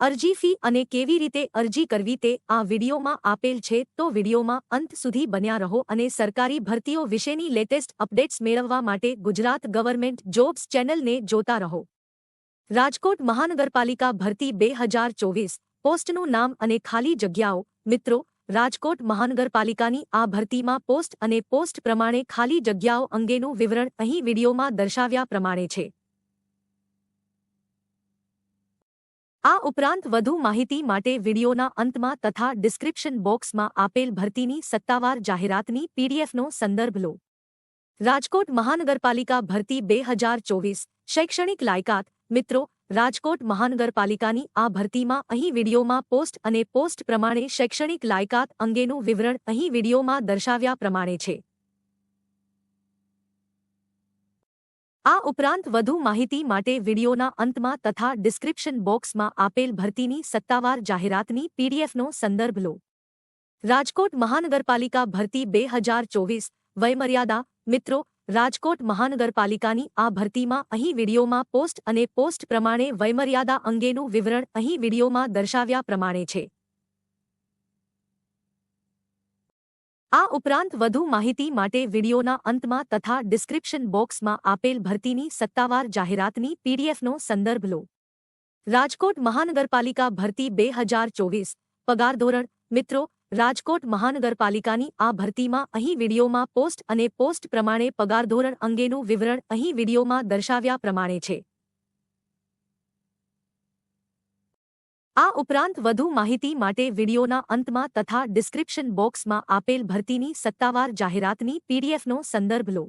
અરજી ફી અને કેવી રીતે અરજી કરવી તે આ વિડીયોમાં આપેલ છે. તો વિડીયોમાં અંત સુધી બન્યા રહો અને સરકારી ભરતીઓ વિશેની લેટેસ્ટ અપડેટ્સ મેળવવા માટે ગુજરાત ગવર્મેન્ટ જોબ્સ ચેનલને જોતા રહો. રાજકોટ મહાનગરપાલિકા ભરતી બે હજાર ચોવીસ, પોસ્ટનું નામ અને ખાલી જગ્યાઓ. મિત્રો, રાજકોટ મહાનગરપાલિકાની આ ભરતીમાં પોસ્ટ અને પોસ્ટ પ્રમાણે ખાલી જગ્યાઓ અંગેનું વિવરણ અહીં વિડીયોમાં દર્શાવ્યા પ્રમાણે છે. આ ઉપરાંત વધુ માહિતી માટે વિડીયોના અંતમાં તથા ડિસ્ક્રિપ્શન બોક્સમાં આપેલ ભરતીની સત્તાવાર જાહેરાતની પીડીએફનો સંદર્ભ લો. રાજકોટ મહાનગરપાલિકા ભરતી બે હજાર ચોવીસ. શૈક્ષણિક લાયકાત. મિત્રો, રાજકોટ મહાનગરપાલિકાની આ ભરતીમાં અહીં વિડીયોમાં પોસ્ટ અને પોસ્ટ પ્રમાણે શૈક્ષણિક લાયકાત અંગેનું વિવરણ અહીં વિડીયોમાં દર્શાવ્યા પ્રમાણે છે. આ ઉપરાંત વધુ માહિતી માટે વિડીયોના અંતમાં તથા ડિસ્ક્રિપ્શન બોક્સમાં આપેલ ભરતીની સત્તાવાર જાહેરાતની પીડીએફનો સંદર્ભ લો. રાજકોટ મહાનગરપાલિકા ભરતી બે હજાર ચોવીસ. વયમર્યાદા, મિત્રો, રાજકોટ મહાનગરપાલિકાની આ ભરતીમાં અહીં વિડીયોમાં પોસ્ટ અને પોસ્ટ પ્રમાણે વયમર્યાદા અંગેનું વિવરણ અહીં વિડીયોમાં દર્શાવ્યા પ્રમાણે છે. આ ઉપરાંત વધુ માહિતી માટે વિડીયોના અંતમાં તથા ડિસ્ક્રિપ્શન બોક્સમાં આપેલ ભરતીની સત્તાવાર જાહેરાતની પીડીએફનો સંદર્ભ લો. રાજકોટ મહાનગરપાલિકા ભરતી બે હજાર ચોવીસ. પગાર ધોરણ. મિત્રો, રાજકોટ મહાનગરપાલિકાની આ ભરતીમાં અહીં વિડીયોમાં પોસ્ટ અને પોસ્ટ પ્રમાણે પગાર ધોરણ અંગેનું વિવરણ અહીં વિડીયોમાં દર્શાવ્યા પ્રમાણે છે. આ ઉપરાંત વધુ માહિતી માટે વિડીયોના અંતમાં તથા ડિસ્ક્રિપ્શન બોક્સમાં આપેલ ભરતીની સત્તાવાર જાહેરાતની પીડીએફનો સંદર્ભ લો.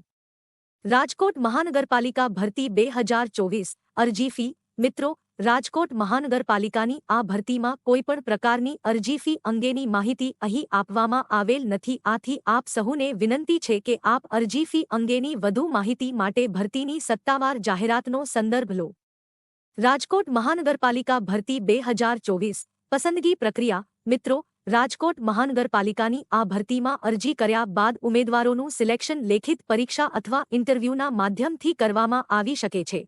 રાજકોટ મહાનગરપાલિકા ભરતી બે હજાર ચોવીસ અરજી ફી. મિત્રો, રાજકોટ મહાનગરપાલિકાની આ ભરતીમાં કોઈપણ પ્રકારની અરજી ફી અંગેની માહિતી અહીં આપવામાં આવેલ નથી. આથી આપ સહુને વિનંતી છે કે આપ અરજી ફી અંગેની વધુ માહિતી માટે ભરતીની સત્તાવાર જાહેરાતનો સંદર્ભ લો. રાજકોટ મહાનગરપાલિકા ભરતી બે હજાર ચોવીસ. પસંદગી પ્રક્રિયા, મિત્રો, રાજકોટ મહાનગરપાલિકાની આ ભરતીમાં અરજી કર્યા બાદ ઉમેદવારોનું સિલેક્શન લેખિત પરીક્ષા અથવા ઇન્ટરવ્યૂના માધ્યમથી કરવામાં આવી શકે છે.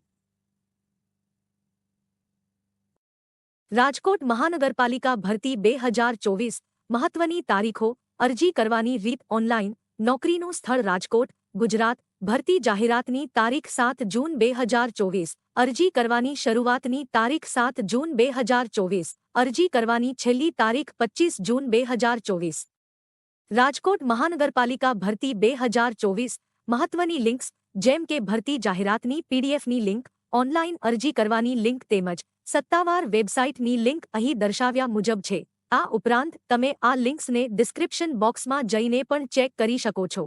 રાજકોટ મહાનગરપાલિકા ભરતી બે હજાર ચોવીસ. મહત્વની તારીખો, અરજી કરવાની રીત ઓનલાઇન નોકરીનું સ્થળ રાજકોટ, ગુજરાત ભરતી જાહેરાતની તારીખ સાત જૂન બે હજાર ચોવીસ. અરજી કરવાની શરૂઆતની તારીખ સાત જૂન બે હજાર ચોવીસ. અરજી કરવાની છેલ્લી તારીખ પચીસ જૂન બે હજાર ચોવીસ. રાજકોટ મહાનગરપાલિકા ભરતી બે હજાર ચોવીસ. મહત્વની લિંક્સ, જેમ કે ભરતી જાહેરાતની પીડીએફની લિંક ઓનલાઇન અરજી કરવાની લિંક તેમજ સત્તાવાર વેબસાઇટની લિંક અહીં દર્શાવ્યા મુજબ છે. આ ઉપરાંત, તમે આ લિંક્સને ડિસ્ક્રિપ્શન બોક્સમાં જઈને પણ ચેક કરી શકો છો.